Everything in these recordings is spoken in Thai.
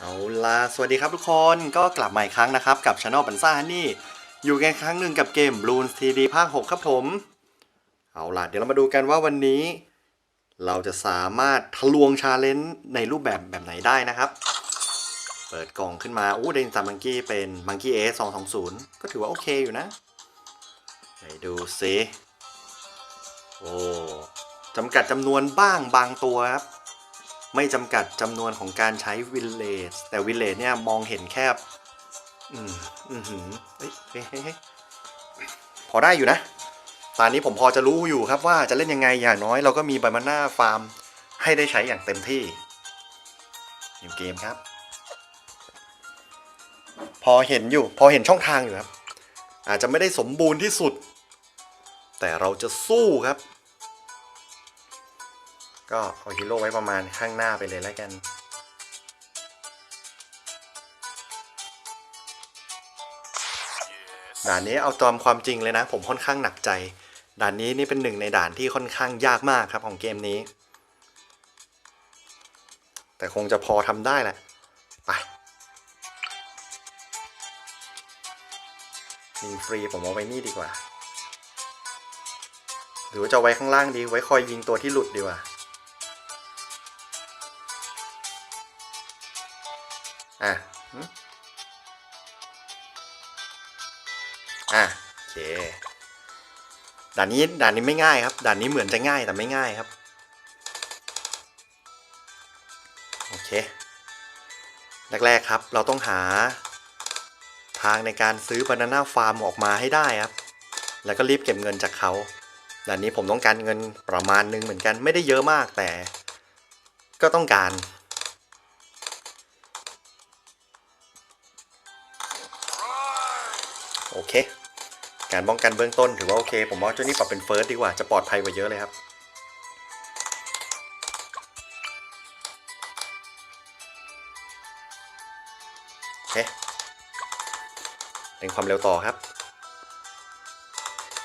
เอาล่ะสวัสดีครับทุกคนก็กลับมาอีกครั้งนะครับ กับช anel ปันซ่าฮันนี่ อยู่กันครั้งหนึ่งกับเกม Bloons TD ภาค 6 ครับผม เอาล่ะ เดี๋ยวเรามาดูกันว่าวันนี้ เราจะสามารถทะลวงชาเลนจ์ในรูปแบบแบบไหนได้นะครับ เปิดกล่องขึ้นมาอู้เดนซามังกี้เป็นมังกี้เอสองสองศูนย์ก็ถือว่าโอเคอยู่นะไหนดูซิโอ้จำกัดจำนวนบ้างบางตัวครับ ไม่จำกัดจำนวนของการใช้วิลเลจแต่วิลเลจเนี่ยมองเห็นแคบ อืมอืมหืมเฮ้ยเฮ้ยเฮ้ยพอได้อยู่นะ ตอนนี้ผมพอจะรู้อยู่ครับว่าจะเล่นยังไงอย่างน้อยเราก็มีบามาน่าฟาร์มให้ได้ใช้อย่างเต็มที่อยู่เกมครับ พอเห็นอยู่ พอเห็นช่องทางอยู่ครับ อาจจะไม่ได้สมบูรณ์ที่สุด แต่เราจะสู้ครับ ก็เอาฮีโร่ไว้ประมาณข้างหน้าไปเลยแล้วกัน ด่านนี้เอาตามความจริงเลยนะ ผมค่อนข้างหนักใจ ด่านนี้นี่เป็นหนึ่งในด่านที่ค่อนข้างยากมากครับของเกมนี้ แต่คงจะพอทำได้แหละไปยิงฟรีผมเอาไว้นี่ดีกว่า หรือว่าจะไว้ข้างล่างดีไว้คอยยิงตัวที่หลุดดีกว่า อะหึอะโอเคด่านนี้ด่านนี้ไม่ง่ายครับด่านนี้เหมือนจะง่ายแต่ไม่ง่ายครับโอเคแรกๆครับ เราต้องหาทางในการซื้อบานาน่าฟาร์มออกมาให้ได้ครับ แล้วก็รีบเก็บเงินจากเขาด่านนี้ผมต้องการเงินประมาณนึงเหมือนกันไม่ได้เยอะมากแต่ ก็ต้องการ เคการป้องกันเบื้องต้นถือว่าโอเค ผมว่าเจ้านี่ปรับเป็นเฟิร์สดีกว่าจะปลอดภัยกว่าเยอะเลยครับโอเคเร่งความเร็วต่อครับ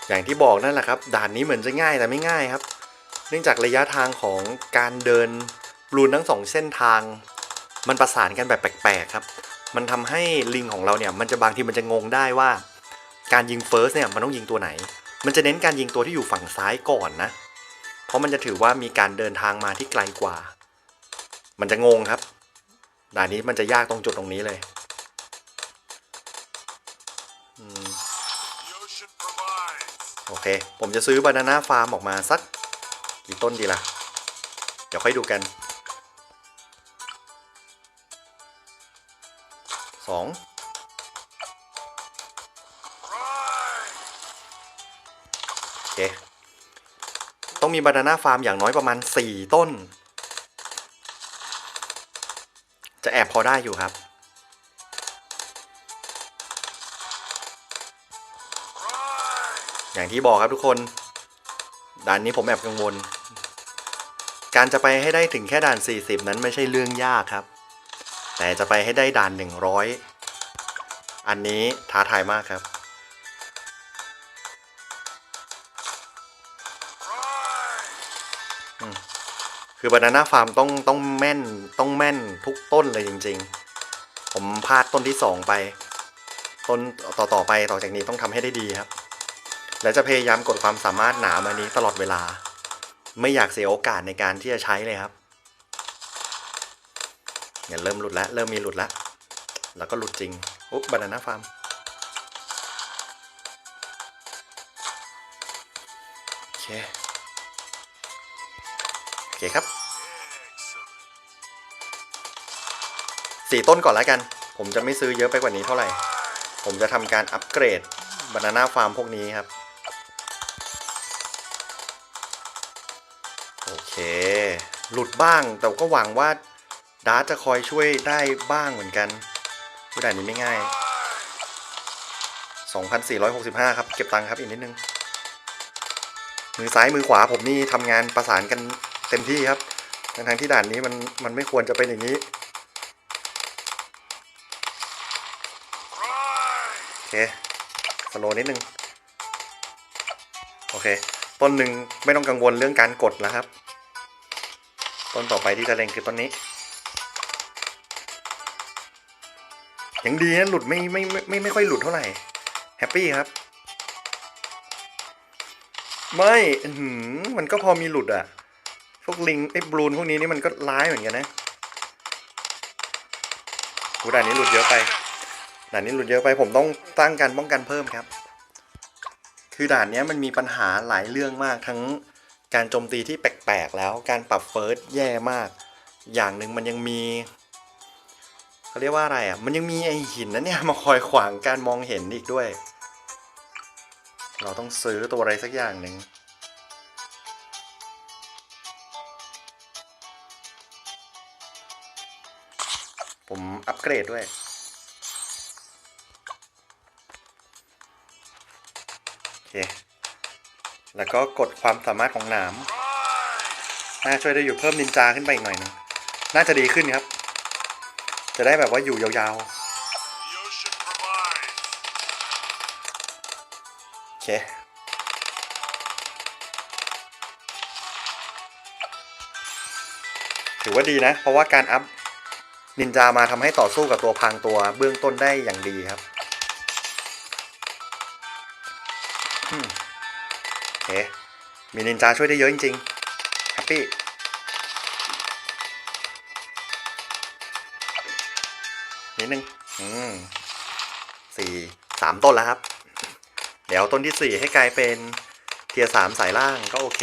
อย่างที่บอกนั่นแหละครับ ด่านนี้เหมือนจะง่ายแต่ไม่ง่ายครับ เนื่องจากระยะทางของการเดินบลูนทั้งสองเส้นทาง มันประสานกันแบบแปลกๆครับ มันทำให้ลิงของเราเนี่ยมันจะบางทีมันจะงงได้ว่า การยิงเฟิร์สเนี่ยมันต้องยิงตัวไหน มันจะเน้นการยิงตัวที่อยู่ฝั่งซ้ายก่อนนะ เพราะมันจะถือว่ามีการเดินทางมาที่ไกลกว่า มันจะงงครับ ด่านนี้มันจะยากตรงจุดตรงนี้เลยโอเค ผมจะซื้อบานาน่าฟาร์มออกมาสักกี่ต้นดีละ่ะ เดี๋ยวค่อยดูกัน 2 ต้องมีบานาน่าฟาร์มอย่างน้อยประมาณ 4 ต้น จะแอบพอได้อยู่ครับ อย่างที่บอกครับทุกคน ด่านนี้ผมแอบกังวล การจะไปให้ได้ถึงแค่ด่าน 40 นั้นไม่ใช่เรื่องยากครับ แต่จะไปให้ได้ด่าน 100 อันนี้ท้าทายมากครับ คือบานาน่าฟาร์มต้องต้องแม่นต้องแม่นทุกต้นเลยจริง ๆ ผมพลาดต้นที่สองไป ต้นต่อต่อไปต่อจากนี้ต้องทำให้ได้ดีครับ และจะพยายามกดความสามารถหนามานี้ตลอดเวลา ไม่อยากเสียโอกาสในการที่จะใช้เลยครับเนี่ยเริ่มหลุดแล้วเริ่มมีหลุดแล้วแล้วก็หลุดจริงอุ๊บบานาน่าฟาร์มโอเค เคครับสี่ต้นก่อนแล้วกัน ผมจะไม่ซื้อเยอะไปกว่านี้เท่าไหร่ ผมจะทำการอัปเกรดบานาน่าฟาร์มพวกนี้ครับ โอเค หลุดบ้างแต่ก็หวังว่าดาร์จะคอยช่วยได้บ้างเหมือนกันผู้ด่านนี้ไม่ง่าย 2,465 ครับ เก็บตังค์ครับอีกนิดนึง มือซ้ายมือขวาผมนี่ทำงานประสานกัน เต็มที่ครับทั้งๆที่ด่านนี้มันมันไม่ควรจะเป็นอย่างนี้โอเคสโลนิดนึงโอเคต้นหนึ่งไม่ต้องกังวลเรื่องการกดแล้วครับ ต้นต่อไปที่จะเล็งคือต้นนี้ยังดีนะหลุดไม่ไม่ไม่ไม่ไม่ค่อยหลุดเท่าไหร่แฮปปี้ครับ ไม่หือมันก็พอมีหลุดอะ วกลิงไอ้บลูนพวกนี้นี่มันก็ร้ายเหมือนกันนะกูด่านนี้หลุดเยอะไป ด่านนี้หลุดเยอะไป ผมต้องตั้งการป้องกันเพิ่มครับ คือด่านนี้มันมีปัญหาหลายเรื่องมากทั้งการโจมตีที่แปลกๆแล้ว การปรับเฟิร์สแย่มาก อย่างหนึ่งมันยังมีเขาเรียกว่าอะไรอะ มันยังมีไอหินนั้นเนี่ยมาคอยขวางการมองเห็นอีกด้วย เราต้องซื้อตัวอะไรสักอย่างหนึ่ง ผมอัปเกรดด้วย โอเค แล้วก็กดความสามารถของหนามน่าช่วยได้อยู่เพิ่มนินจาขึ้นไปอีกหน่อยหนึงน่าจะดีขึ้นครับ จะได้แบบว่าอยู่ยาวๆ โอเคถือว่าดีนะ เพราะว่าการอัพ นินจามาทำให้ต่อสู้กับตัวพรางตัวเบื้องต้นได้อย่างดีครับอืมโอเคมีนินจาช่วยได้เยอะจริงๆแฮปปี้นิดนึง อืมสี่สามต้นแล้วครับ เดี๋ยวต้นที่สี่ให้กลายเป็นเทียสามสายล่างก็โอเค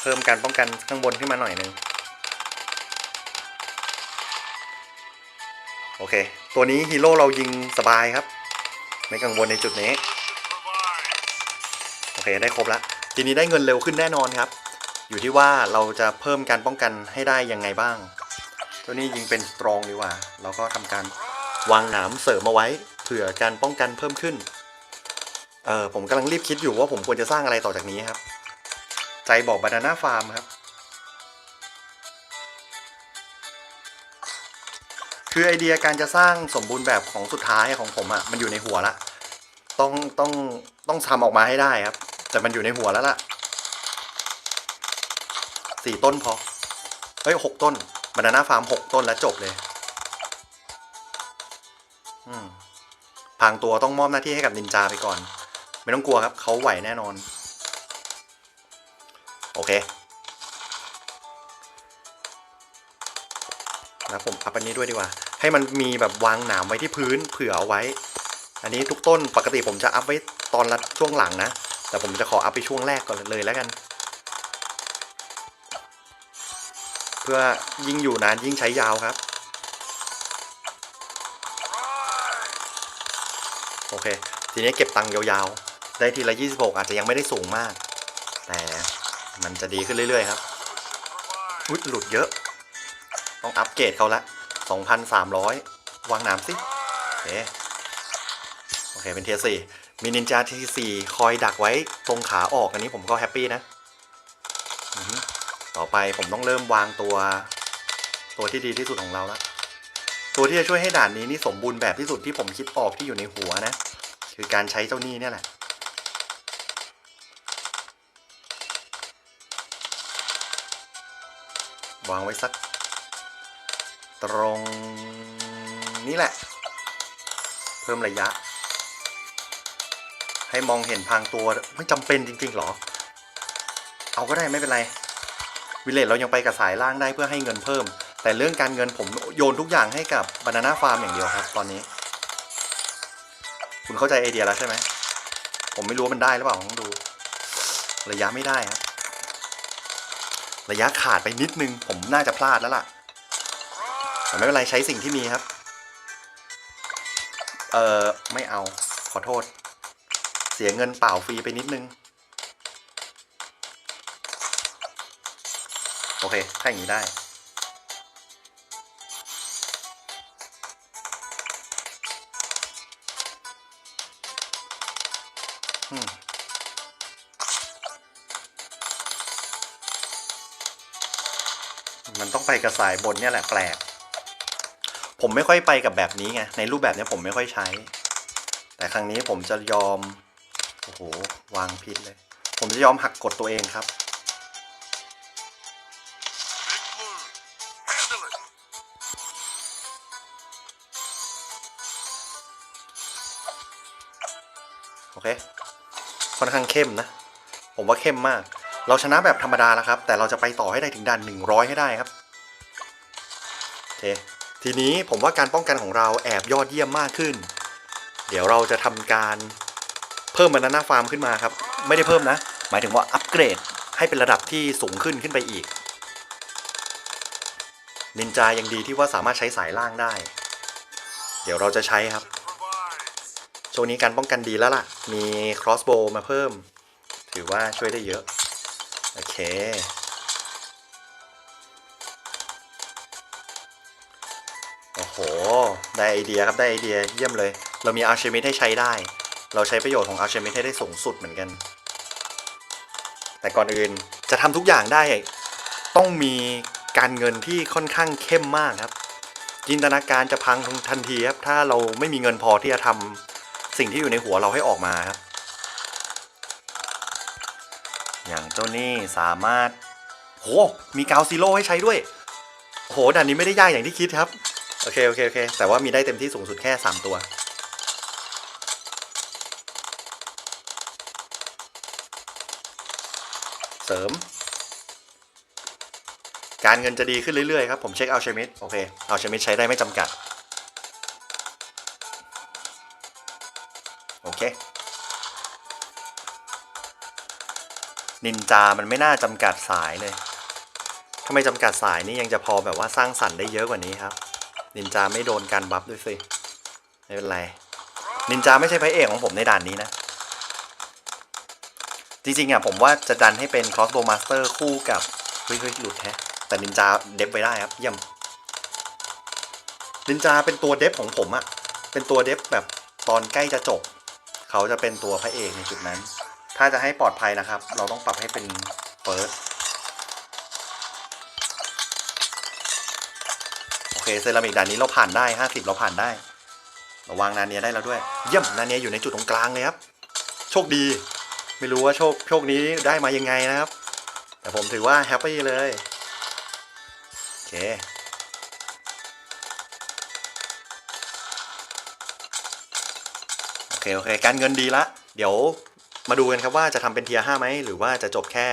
เพิ่มการป้องกันข้างบนขึ้นมาหน่อยนึง โอเค ตัวนี้ฮีโร่เรายิงสบายครับ ไม่กังวลในจุดนี้ โอเคได้ครบแล้วทีนี้ได้เงินเร็วขึ้นแน่นอนครับ อยู่ที่ว่าเราจะเพิ่มการป้องกันให้ได้ยังไงบ้าง ตัวนี้ยิงเป็นสตรองดีกว่า เราก็ทำการวางหนามเสริมเอาไว้ เผื่อการป้องกันเพิ่มขึ้น เออผมกำลังรีบคิดอยู่ว่าผมควรจะสร้างอะไรต่อจากนี้ครับ ใจบอกบานาน่าฟาร์มครับ คือไอเดียการจะสร้างสมบูรณ์แบบของสุดท้ายของผมอะ่ะมันอยู่ในหัวละ ต้องต้องต้องทำออกมาให้ได้ครับ แต่มันอยู่ในหัวแล้วล่ะสี่ต้นพอ เฮ้ยหกต้นบานาน่าฟาร์มหกต้นแล้วจบเลยพางตัวต้องมอบหน้าที่ให้กับนินจาไปก่อน ไม่ต้องกลัวครับ เขาไหวแน่นอน โอเค แล้วผมอัพอันนี้ด้วยดีกว่า ให้มันมีแบบวางหนามไว้ที่พื้นเผื่อเอาไว้ อันนี้ทุกต้นปกติผมจะอัพไว้ตอนละช่วงหลังนะ แต่ผมจะขออัพไปช่วงแรกก่อนเลยแล้วกัน เพื่อยิ่งอยู่นานยิ่งใช้ยาวครับ โอเค ทีนี้เก็บตังค์ยาวๆ ได้ทีละ 26 อาจจะยังไม่ได้สูงมาก แต่มันจะดีขึ้นเรื่อยๆครับ อุ๊ยหลุดเยอะ เกรดเขาละ 2,300 วางหนามสิโอเคโอเค เป็นเทียสี่มีนินจาเทีสี่คอยดักไว้ตรงขาออกอันนี้ผมก็แฮปปี้นะ ต่อไปผมต้องเริ่มวางตัว ตัวที่ดีที่สุดของเราละตัวที่จะช่วยให้ด่านนี้นี่สมบูรณ์แบบที่สุดที่ผมคิดออกที่อยู่ในหัวนะ คือการใช้เจ้าหนี้เนี่ยแหละวางไว้สัก ตรงนี้แหละ เพิ่มระยะ ให้มองเห็นพางตัวไม่จำเป็นจริงๆหรอ เอาก็ได้ไม่เป็นไร วิเลตเรายังไปกับสายล่างได้เพื่อให้เงินเพิ่ม แต่เรื่องการเงินผมโยนทุกอย่างให้กับบานาน่าฟาร์มอย่างเดียวครับ ตอนนี้ คุณเข้าใจไอเดียแล้วใช่ไหมผมไม่รู้ว่ามันได้หรือเปล่าต้องดู ระยะไม่ได้ครับระยะขาดไปนิดนึง ผมน่าจะพลาดแล้วล่ะ ไม่เป็นไรใช้สิ่งที่มีครับ เออไม่เอาขอโทษ เสียเงินเปล่าฟรีไปนิดนึง โอเคถ้าอย่างนี้ได้ อืมมันต้องไปกับสายบนเนี่ยแหละแปลก ผมไม่ค่อยไปกับแบบนี้ไง ในรูปแบบนี้ผมไม่ค่อยใช้ แต่ครั้งนี้ผมจะยอม โอ้โห วางผิดเลย ผมจะยอมหักกฎตัวเองครับ Big Blue. Handle it. อเค ค่อนข้างเข้มนะ ผมว่าเข้มมาก เราชนะแบบธรรมดาแล้วครับ แต่เราจะไปต่อให้ได้ถึงด่าน100 ให้ได้ครับ โอเค ทีนี้ผมว่าการป้องกันของเราแอบยอดเยี่ยมมากขึ้น เดี๋ยวเราจะทำการเพิ่มบานาน่าฟาร์มขึ้นมาครับ ไม่ได้เพิ่มนะ หมายถึงว่าอัปเกรดให้เป็นระดับที่สูงขึ้นขึ้นไปอีก นินจายังดีที่ว่าสามารถใช้สายล่างได้ เดี๋ยวเราจะใช้ครับ ช่วงนี้การป้องกันดีแล้วล่ะ มี crossbow มาเพิ่ม ถือว่าช่วยได้เยอะ โอเค ได้ไอเดียครับได้ไอเดียเยี่ยมเลย เรามี alchemist ให้ใช้ได้ เราใช้ประโยชน์ของ alchemist ให้ได้สูงสุดเหมือนกัน แต่ก่อนอื่นจะทำทุกอย่างได้ ต้องมีการเงินที่ค่อนข้างเข้มมากครับ จินตนาการจะพังทันทีครับถ้าเราไม่มีเงินพอที่จะทำสิ่งที่อยู่ในหัวเราให้ออกมาครับ อย่างเจ้านี่สามารถโหมีกาวซีโร่ให้ใช้ด้วยโหด่านนี้ไม่ได้ยากอย่างที่คิดครับ โอเคโอเคโอเค แต่ว่ามีได้เต็มที่สูงสุดแค่ 3 ตัว เสริม การเงินจะดีขึ้นเรื่อยๆครับ ผมเช็คเอาเชมิดโอเคเอาเชมิดใช้ได้ไม่จำกัด โอเค นินจา มันไม่น่าจำกัดสายเลยถ้าไม่จำกัดสายนี่ยังจะพอแบบว่าสร้างสรรค์ได้เยอะกว่านี้ครับ นินจาไม่โดนการบัฟด้วยสิ ไม่เป็นไร นินจาไม่ใช่พระเอกของผมในด่านนี้นะ จริงๆอะผมว่าจะดันให้เป็น crossbow master คู่กับเฮ้ยเฮ้ยหลุดแฮะ แต่นินจาเดฟไปได้ครับเยี่ยม นินจาเป็นตัวเดฟของผมอะเป็นตัวเดฟแบบตอนใกล้จะจบ เขาจะเป็นตัวพระเอกในจุดนั้น ถ้าจะให้ปลอดภัยนะครับ เราต้องปรับให้เป็นเฟิร์ส เคเซรามิกด่านนี้เราผ่านได้ 50 เราผ่านได้ราวางนาเนียได้แล้วด้วย เยี่ยมนาเนียอยู่ในจุดตรงกลางเลยครับ โชคดี ไม่รู้ว่าโชคโชคนี้ได้มายังไงนะครับ แต่ผมถือว่าแฮปปี้เลย โอเคโอเคโอเค การเงินดีละ เดี๋ยวมาดูกันครับว่าจะทำเป็นเทียร์ห้าไหม หรือว่าจะจบแค่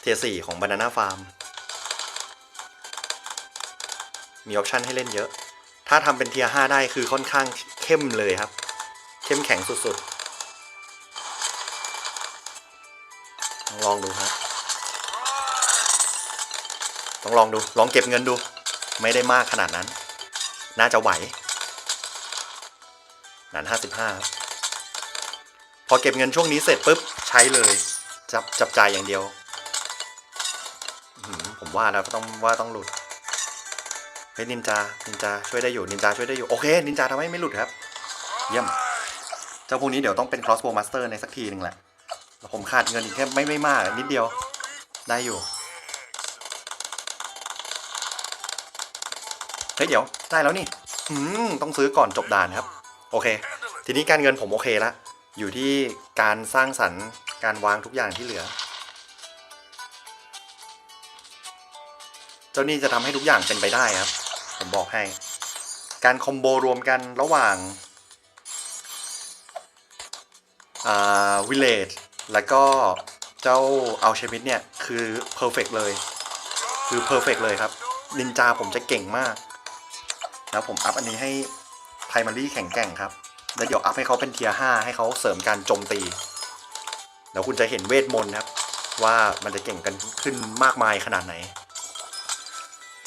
เทียร์สี่ของ Banana Farm มี มีออปชันให้เล่นเยอะ ถ้าทำเป็นเทียร์ห้าได้คือค่อนข้างเข้มเลยครับ เข้มแข็งสุดๆ ลองดูครับ ต้องลองดู ลองเก็บเงินดู ไม่ได้มากขนาดนั้น น่าจะไหวหนานห้าสิบห้าพอเก็บเงินช่วงนี้เสร็จปุ๊บ ใช้เลย จับจับจ่ายอย่างเดียว ผมว่าแล้วต้องว่าต้องหลุด ฮ้ยนินจา นินจาช่วยได้อยู่ นินจาช่วยได้อยู่ โอเค นินจาทำให้ไม่หลุดครับ เยี่ยม เจ้าพวกนี้เดี๋ยวต้องเป็น crossbow master ในสักทีหนึ่งแหละ ผมขาดเงินอีกแค่ไม่ไม่มากนิดเดียว ได้อยู่ เฮ้ยเดี๋ยว ได้แล้วนี่ อืม ต้องซื้อก่อนจบด่านครับ โอเค ทีนี้การเงินผมโอเคละ อยู่ที่การสร้างสรรค์ การวางทุกอย่างที่เหลือเจ้านี่จะทำให้ทุกอย่างเป็นไปได้ครับ ผมบอกให้ การคอมโบรวมกันระหว่างวิลเลจแล้วก็เจ้าอัลเชมิดเนี่ย คือเพอร์เฟกเลย คือเพอร์เฟกเลยครับ นินจาผมจะเก่งมาก แล้วผมอัพอันนี้ให้ไพรมารีแข็งแกร่งครับ แล้วเดี๋ยวอัพให้เขาเป็นเทียร์ห้าให้เขาเสริมการโจมตีเดี๋ยวคุณจะเห็นเวทมนต์ครับ ว่ามันจะเก่งกันขึ้นมากมายขนาดไหน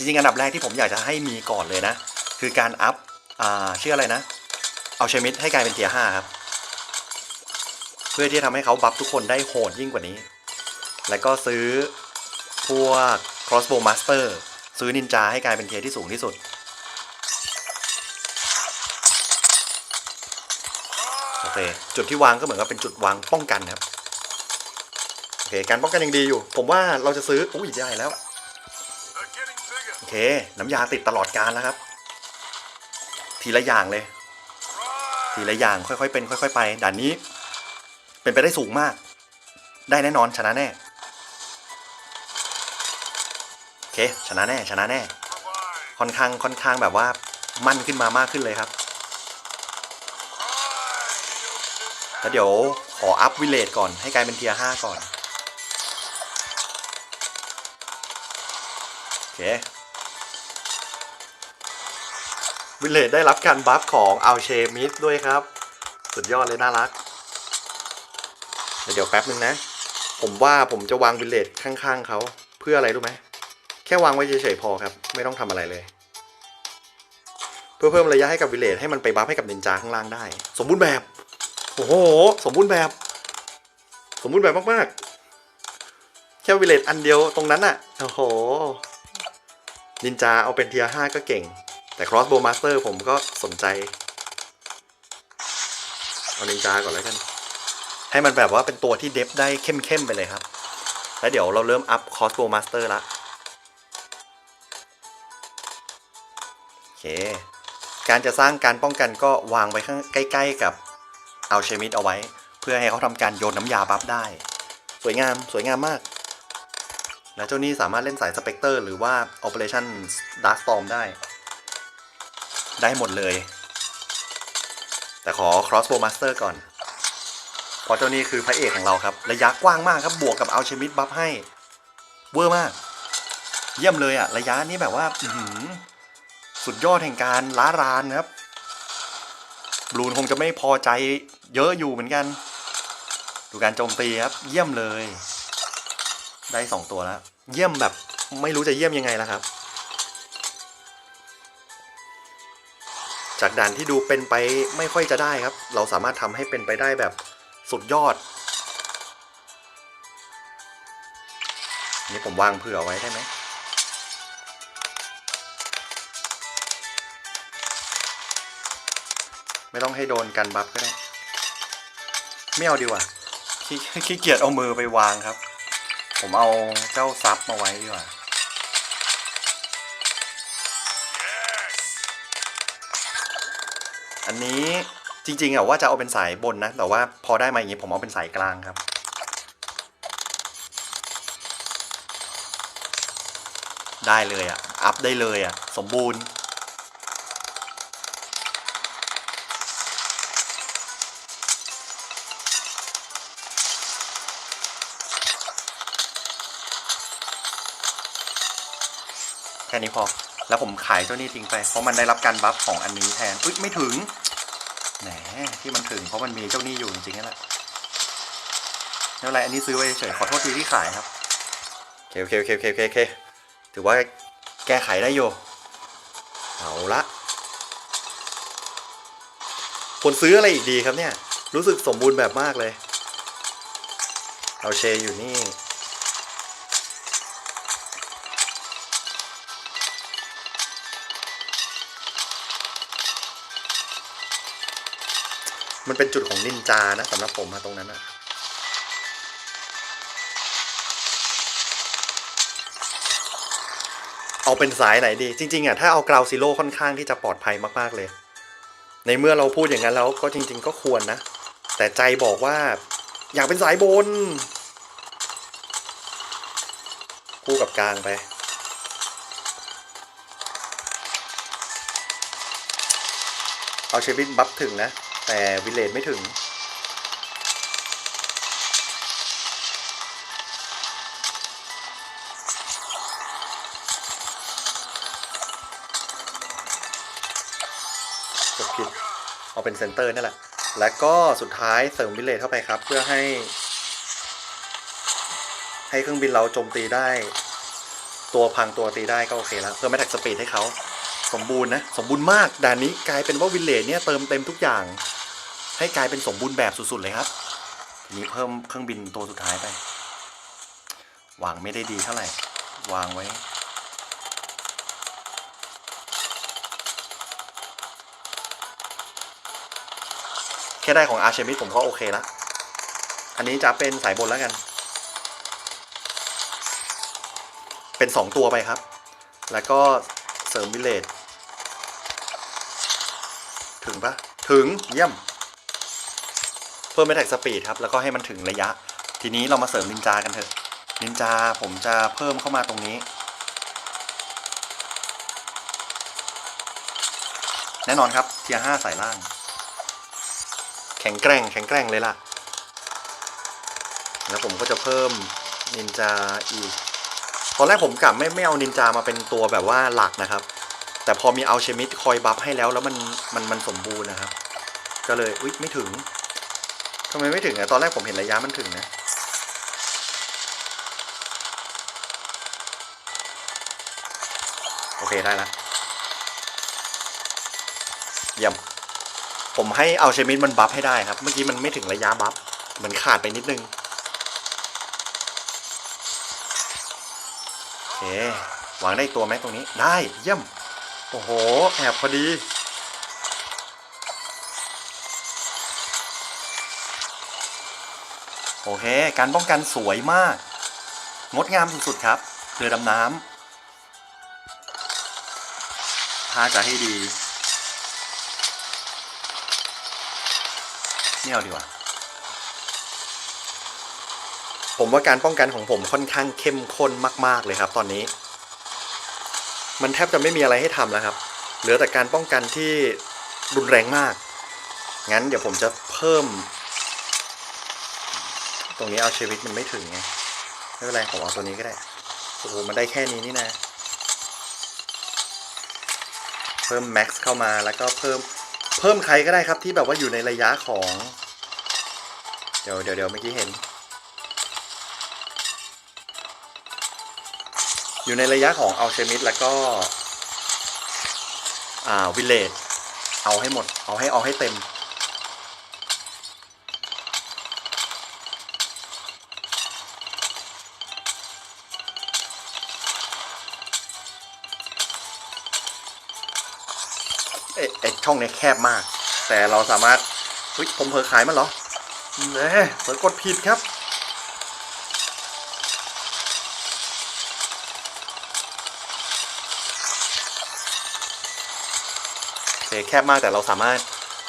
จริงๆอันดับแรกที่ผมอยากจะให้มีก่อนเลยนะ คือการอัพอชื่ออะไรนะ เอาเชมิดให้กลายเป็นเทียห้าครับ เพื่อที่จะทำให้เขาบัฟทุกคนได้โหดยิ่งกว่านี้ แล้วก็ซื้อพวก crossbow master ซื้อนินจาให้กลายเป็นเทียที่สูงที่สุด โอเค จุดที่วางก็เหมือนกับเป็นจุดวางป้องกันครับ โอเค การป้องกันยังดีอยู่ ผมว่าเราจะซื้อ อุ้ยได้แล้ว เค น้ำยาติดตลอดการแล้วครับ ทีละอย่างเลย ทีละอย่างค่อยๆเป็น ค่อย ๆ ไปด่านนี้ เป็นไปได้สูงมาก ได้แน่นอนชนะแน่โอเคชนะแน่ชนะแน่ ค่อนข้างค่อนข้างแบบว่ามั่นขึ้นมามากขึ้นเลยครับแล้วเดี๋ยวขออัพวิเลจก่อนให้กลายเป็นเทียร์ห้าก่อนโอเค วิเลจได้รับการบัฟของอัลเชมิสด้วยครับ สุดยอดเลยน่ารัก เดี๋ยวแป๊บนึงนะ ผมว่าผมจะวางวิเลจข้างๆเขาเพื่ออะไรรู้ไหม แค่วางไว้เฉยๆพอครับ ไม่ต้องทำอะไรเลย เพื่อเพิ่มระยะให้กับวิเลจให้มันไปบัฟให้กับนินจาข้างล่างได้ สมบูรณ์แบบ โอ้โห สมบูรณ์แบบ สมบูรณ์แบบมากๆ แค่วิเลจอันเดียวตรงนั้นอะโอ้โห นินจาเอาเป็นเทียร์ห้าก็เก่ง แต่ crossbow master ผมก็สนใจ เอานินจาก่อนแล้วกัน ให้มันแบบว่าเป็นตัวที่เดฟได้เข้มๆไปเลยครับ แล้วเดี๋ยวเราเริ่มอัพ crossbow master ละโอเค การจะสร้างการป้องกันก็วางไว้ข้างใกล้ ๆ กับเอาเชมิดเอาไว้ เพื่อให้เขาทำการโยนน้ำยาบัฟได้ สวยงามสวยงามมากและเจ้านี้สามารถเล่นสายสเปกเตอร์หรือว่า Operation Darkstorm ได้ ได้หมดเลย แต่ขอ Crossbow Master ก่อนเพราะเจ้านี้คือพระเอกของเราครับ ระยะกว้างมากครับบวกกับเอาชมิดบัฟให้ เวอร์มาก เยี่ยมเลยอะระยะนี้แบบว่าสุดยอดแห่งการล้ารานครับบลูนคงจะไม่พอใจเยอะอยู่เหมือนกัน ดูการโจมตีครับ เยี่ยมเลย ได้สองตัวแล้ว เยี่ยมแบบ ไม่รู้จะเยี่ยมยังไงแล้วครับ จากด่านที่ดูเป็นไปไม่ค่อยจะได้ครับ เราสามารถทำให้เป็นไปได้แบบสุดยอด นี่ผมวางเผื่อไว้ได้ไหมไม่ต้องให้โดนกันบัฟก็ได้ ไม่เอาดีกว่าขี้ขี้เกียจเอามือไปวางครับ ผมเอาเจ้าซับมาไว้ดีกว่า อันนี้จริงๆอะว่าจะเอาเป็นสายบนนะ แต่ว่าพอได้มาอย่างนี้ผมเอาเป็นสายกลางครับ ได้เลยอะอัพได้เลยอะสมบูรณ์แค่นี้พอ แล้วผมขายเจ้านี่ทิ้งไป เพราะมันได้รับการบัฟของอันนี้แทนอุ๊ยไม่ถึงแหมที่มันถึงเพราะมันมีเจ้านี่อยู่จริงๆนั่นแหละไม่เป็นไรอันนี้ซื้อไว้เฉยขอโทษทีที่ขายครับโอเคโอเคโอเคโอเคโอเคถือว่าแก้ไขได้อยู่เอาละควรซื้ออะไรอีกดีครับเนี่ย รู้สึกสมบูรณ์แบบมากเลย เอาเชอยู่นี่ มันเป็นจุดของนินจานะสำหรับผมมาตรงนั้นอะเอาเป็นสายไหนดี จริง ๆอะถ้าเอากราวซิโร่ค่อนข้างที่จะปลอดภัยมากๆเลย ในเมื่อเราพูดอย่างนั้นแล้วก็จริง ๆ ก็ควรนะ แต่ใจบอกว่า อยากเป็นสายบน คู่กับกลางไปเอาเชฟินบัฟถึงนะ แต่วิเลจไม่ถึง กดผิด เอาเป็นเซนเตอร์นั่นแหละ แล้วก็สุดท้ายเสริมวิเลจเข้าไปครับ เพื่อให้ ให้เครื่องบินเราโจมตีได้ ตัวพังตัวตีได้ก็โอเคแล้ว เพื่อไม่แท็กสปีดให้เขาสมบูรณ์นะ สมบูรณ์มากด่านนี้กลายเป็นว่าวิลเลจเนี่ยเติมเต็มทุกอย่าง ให้กลายเป็นสมบูรณ์แบบสุดๆเลยครับทีนี้เพิ่มเครื่องบินตัวสุดท้ายไป วางไม่ได้ดีเท่าไหร่ วางไว้ แค่ได้ของอาร์เชมิสผมก็โอเคละอันนี้จะเป็นสายบนแล้วกัน เป็นสองตัวไปครับ แล้วก็เสริมวิเลจถึงปะถึงเยี่ยม เพิ่มแมทแท็กสปีดครับ แล้วก็ให้มันถึงระยะ ทีนี้เรามาเสริมนินจากันเถอะ นินจาผมจะเพิ่มเข้ามาตรงนี้ แน่นอนครับ เทียร์ห้าสายล่าง แข็งแกร่ง แข็งแกร่งเลยล่ะ แล้วผมก็จะเพิ่มนินจาอีก ตอนแรกผมกะไม่ไม่เอานินจามาเป็นตัวแบบว่าหลักนะครับ แต่พอมีเอาเชมิดคอยบัฟให้แล้วแล้วมันมันมันสมบูรณ์นะครับ ก็เลยอุ๊ยไม่ถึง ทำไมไม่ถึงอะตอนแรกผมเห็นระยะมันถึงนะโอเคได้ละเยี่ยมผมให้เอาเชมิดมันบัฟให้ได้ครับ เมื่อกี้มันไม่ถึงระยะบัฟมือนขาดไปนิดนึงโอเควางได้ตัวไหมตรงนี้ได้เยี่ยม โอ้โห แอบพอดี โอเค การป้องกันสวยมาก งดงามสุดๆครับ เรือดำน้ำถ้าจะให้ดีไม่เอาดีกว่า ผมว่าการป้องกันของผมค่อนข้างเข้มข้นมาก ๆ เลยครับ ตอนนี้ มันแทบจะไม่มีอะไรให้ทำแล้วครับ เหลือแต่การป้องกันที่รุนแรงมาก งั้นเดี๋ยวผมจะเพิ่ม ตรงนี้เอาชีวิตมันไม่ถึงไงไม่เป็นไรผมเอาตัวนี้ก็ได้โอ้โหมันได้แค่นี้นี่นะ เพิ่มแม็กซ์เข้ามาแล้วก็เพิ่มเพิ่มใครก็ได้ครับที่แบบว่าอยู่ในระยะของ เดี๋ยวเดี๋ยวเดี๋ยวเมื่อกี้เห็น อยู่ในระยะของเอัลเชมิดแล้วก็ อ่าวิเลจเอาให้หมด เอาให้เอาให้เต็ม ช่องเนี้แคบมาก แต่เราสามารถเฮ้ยผมเผลอขายมันเหรอเน่เผลอกดผิดครับ โอเคแคบมากแต่เราสามารถ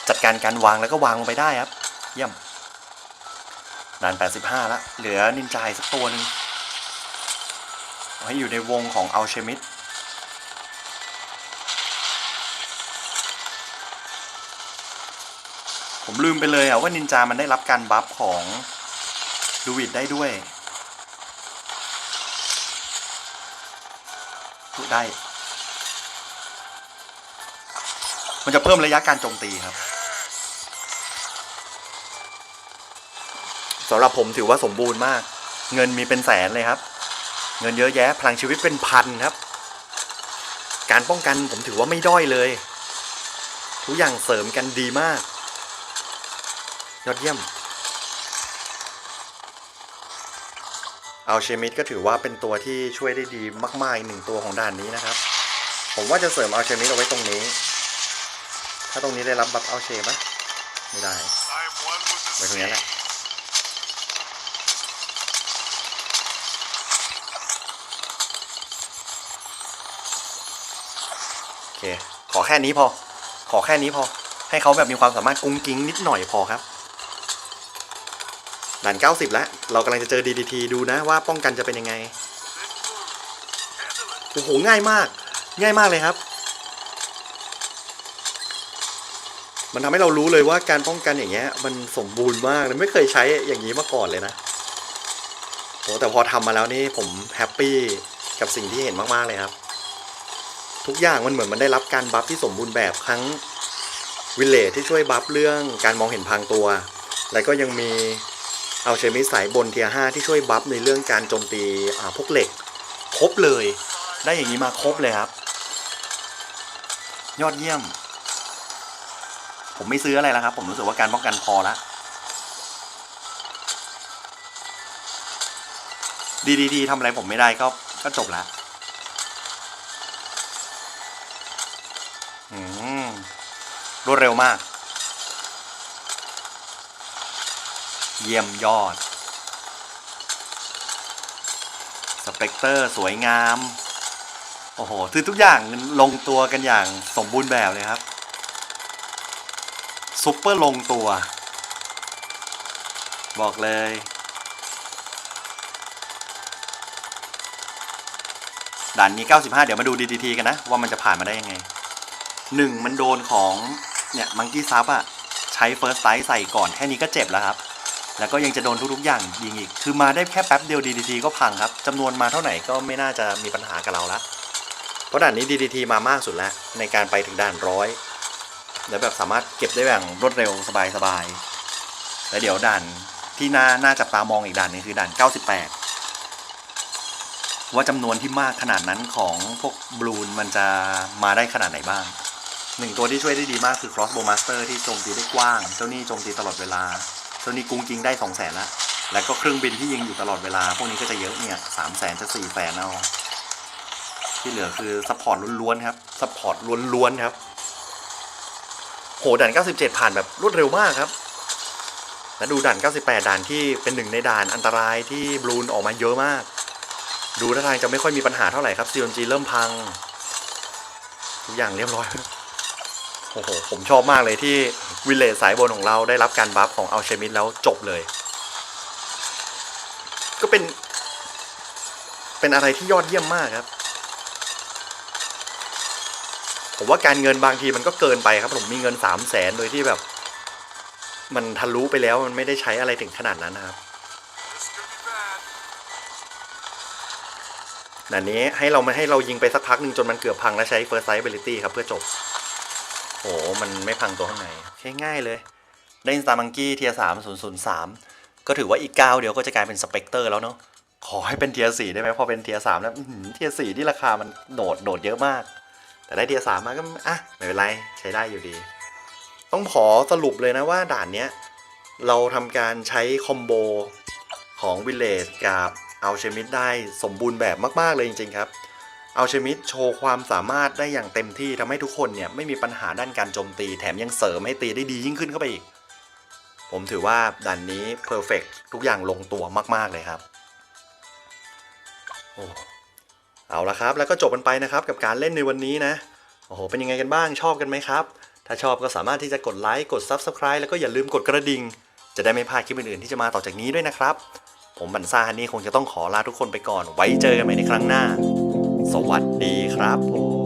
จัดการการวางแล้วก็วางลงไปได้ครับ เยี่ยมด่าน85ล้วเหลือนินจายสักตัวหนึ่งให้อยู่ในวงของอัลเชมิด ลืมไปเลยอะว่านินจามันได้รับการบัฟของดูวิดได้ด้วยพูดได้ มันจะเพิ่มระยะการโจมตีครับสำหรับผมถือว่าสมบูรณ์มาก เงินมีเป็นแสนเลยครับ เงินเยอะแยะ พลังชีวิตเป็นพันครับ การป้องกันผมถือว่าไม่ด้อยเลย ทุกอย่างเสริมกันดีมาก ยอดเยี่ยม เอาเชมิดก็ถือว่าเป็นตัวที่ช่วยได้ดีมากๆอีกหนึ่งตัวของด่านนี้นะครับ ผมว่าจะเสริมเอาเชมิดเอาไว้ตรงนี้ ถ้าตรงนี้ได้รับบัฟเอาเชปะไม่ได้ไว้ตรงนี้แหละโอเคขอแค่นี้พอ ขอแค่นี้พอ ให้เขาแบบมีความสามารถกุ้งกิ้งนิดหน่อยพอครับ ด่าน 90 แล้ว เรากำลังจะเจอ DDT ดูนะว่าป้องกันจะเป็นยังไง โอ้โห ง่ายมาก ง่ายมากเลยครับ มันทำให้เรารู้เลยว่าการป้องกันอย่างเงี้ย มันสมบูรณ์มากเลยไม่เคยใช้อย่างนี้มาก่อนเลยนะโหแต่พอทำมาแล้วนี่ผมแฮปปี้กับสิ่งที่เห็นมาก ๆ เลยครับ ทุกอย่างมันเหมือนมันได้รับการบัฟที่สมบูรณ์แบบทั้งวิลเลจที่ช่วยบัฟเรื่องการมองเห็นพางตัว แล้วก็ยังมี เอาเชมิสสายบนเทียห้าที่ช่วยบัฟในเรื่องการโจมตีพวกเหล็ก ครบเลย ได้อย่างนี้มาครบเลยครับ ยอดเยี่ยม ผมไม่ซื้ออะไรแล้วครับ ผมรู้สึกว่าการป้องกันพอละดีดีดีทำอะไรผมไม่ได้ก็ก็จบล้วอืมรวดเร็วมาก เยี่ยมยอด สเปกเตอร์สวยงาม โอ้โหคือทุกอย่างลงตัวกันอย่างสมบูรณ์แบบเลยครับ ซุปเปอร์ลงตัว บอกเลยด่านนี้ 95 เดี๋ยวมาดู DDT กันนะ ว่ามันจะผ่านมาได้ยังไงหนึ่งมันโดนของ เนี่ย มังกี้ซับอะชช้ First Strike ใส่ก่อนแค่นี้ก็เจ็บแล้วครับ แล้วก็ยังจะโดนทุกๆอย่างยิงอีก คือมาได้แค่แป๊บเดียว DDT ก็พังครับจำนวนมาเท่าไหร่ก็ไม่น่าจะมีปัญหากับเราละ เพราะด่านนี้ DDT มามากสุดแล้ว ในการไปถึงด่านร้อยแล้วแบบสามารถเก็บได้อย่างรวดเร็วสบายๆ แล้วเดี๋ยวด่านที่น่าน่าจับตามองอีกด่านนึงคือด่าน 98 ว่าจำนวนที่มากขนาดนั้นของพวกบลูนมันจะมาได้ขนาดไหนบ้างหนึ่งตัวที่ช่วยได้ดีมากคือ crossbow master ที่โจมตีได้กว้าง เจ้านี่โจมตีตลอดเวลา เจ้านี่กุ้งกิ้งได้สองแสนละแล้วก็เครื่องบินที่ยิงอยู่ตลอดเวลา พวกนี้ก็จะเยอะเนี่ยสามแสนจะสี่แสนเอาที่เหลือคือซัพพอร์ตล้วนๆครับซัพพอร์ตล้วนๆครับโหด่าน 97 ผ่านแบบรวดเร็วมากครับ แล้วดูด่าน 98 ด่านที่เป็นหนึ่งในด่านอันตรายที่บลูนออกมาเยอะมาก ดูท่าทางจะไม่ค่อยมีปัญหาเท่าไหร่ครับ CMG เริ่มพัง ทุกอย่างเรียบร้อย โอ้โหผมชอบมากเลยที่วิลเลจสายบนของเราได้รับการบัฟของอัลเชมิดแล้วจบเลย ก็เป็น เป็นอะไรที่ยอดเยี่ยมมากครับ ผมว่าการเงินบางทีมันก็เกินไปครับ ผมมีเงินสามแสนโดยที่แบบ มันทะลุไปแล้วมันไม่ได้ใช้อะไรถึงขนาดนั้นนะครับ This could be bad. อันนี้ให้เรามาให้เรายิงไปสักพักหนึ่งจนมันเกือบพังแล้วใช้ First Sight Ability ครับเพื่อจบ โอ้มันไม่พังตัวข้างในโอเคง่ายเลย ได้ Star Monkey เทียสามศูนย์ศูนย์สามก็ถือว่าอีกก้าวเดียวก็จะกลายเป็นสเปกเตอร์แล้วเนาะขอให้เป็นเทียสี่ได้ไหมพอเป็นเทียสามแล้วเทียสี่ที่ราคามันโดดโดดเยอะมาก แต่ได้เทียสามมาก็อะไม่เป็นไรใช้ได้อยู่ดี ต้องขอสรุปเลยนะว่าด่านเนี้ยเราทำการใช้คอมโบของวิลเลจกับเอัลเชมิดได้สมบูรณ์แบบมาก ๆ เลยจริง ๆ ครับ อัลเชมิดโชว์ความสามารถได้อย่างเต็มที่ทำให้ทุกคนเนี่ยไม่มีปัญหาด้านการโจมตี แถมยังเสริมให้ตีได้ดียิ่งขึ้นเข้าไปอีก ผมถือว่าด่านนี้เพอร์เฟกทุกอย่างลงตัวมาก ๆ เลยครับโอ้เอาละครับ แล้วก็จบกันไปนะครับ กับการเล่นในวันนี้นะ โอ้โห เป็นยังไงกันบ้างชอบกันไหมครับ ถ้าชอบก็สามารถที่จะกดไลค์กด Subscribe แล้วก็อย่าลืมกดกระดิ่ง จะได้ไม่พลาดคลิปอื่นๆที่จะมาต่อจากนี้ด้วยนะครับ ผมบันซ่าฮันนี่คงจะต้องขอลาทุกคนไปก่อน ไว้เจอกันใหม่ในครั้งหน้า สวัสดีครับผม